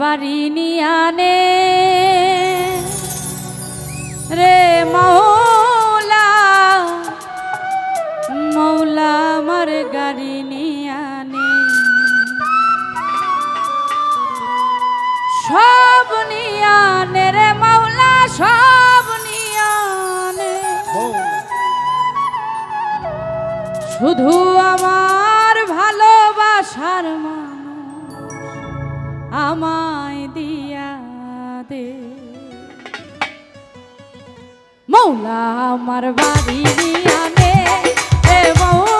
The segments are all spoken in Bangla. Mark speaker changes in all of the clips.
Speaker 1: বাড়ি রে মৌলা মৌলা মার গাড়ি সব নিয়ানে রে মৌলা সব নিয়ানে শুধু আমার আমায় দিয়া দে। মৌলা আমার বাড়ি দিয়া দে মৌলা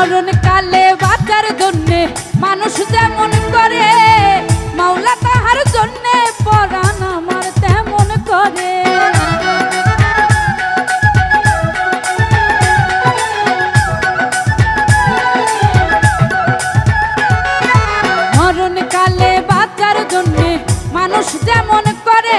Speaker 1: মরণকালে বাঁচার জন্যে মানুষ যেমন করে, মাওলা তাহার জন্যে পরাণ আমার তেমন করে। মরণকালে বাঁচার জন্যে মানুষ যেমন করে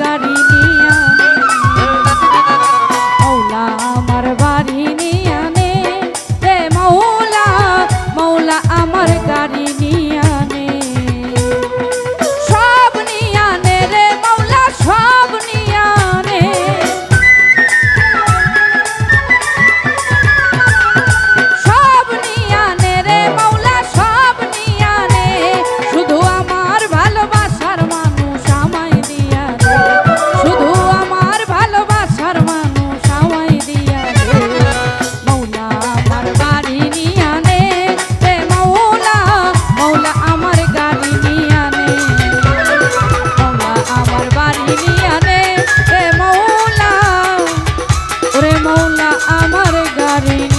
Speaker 1: গাড়ি নিয়া মৌলা আমার গাড়ি।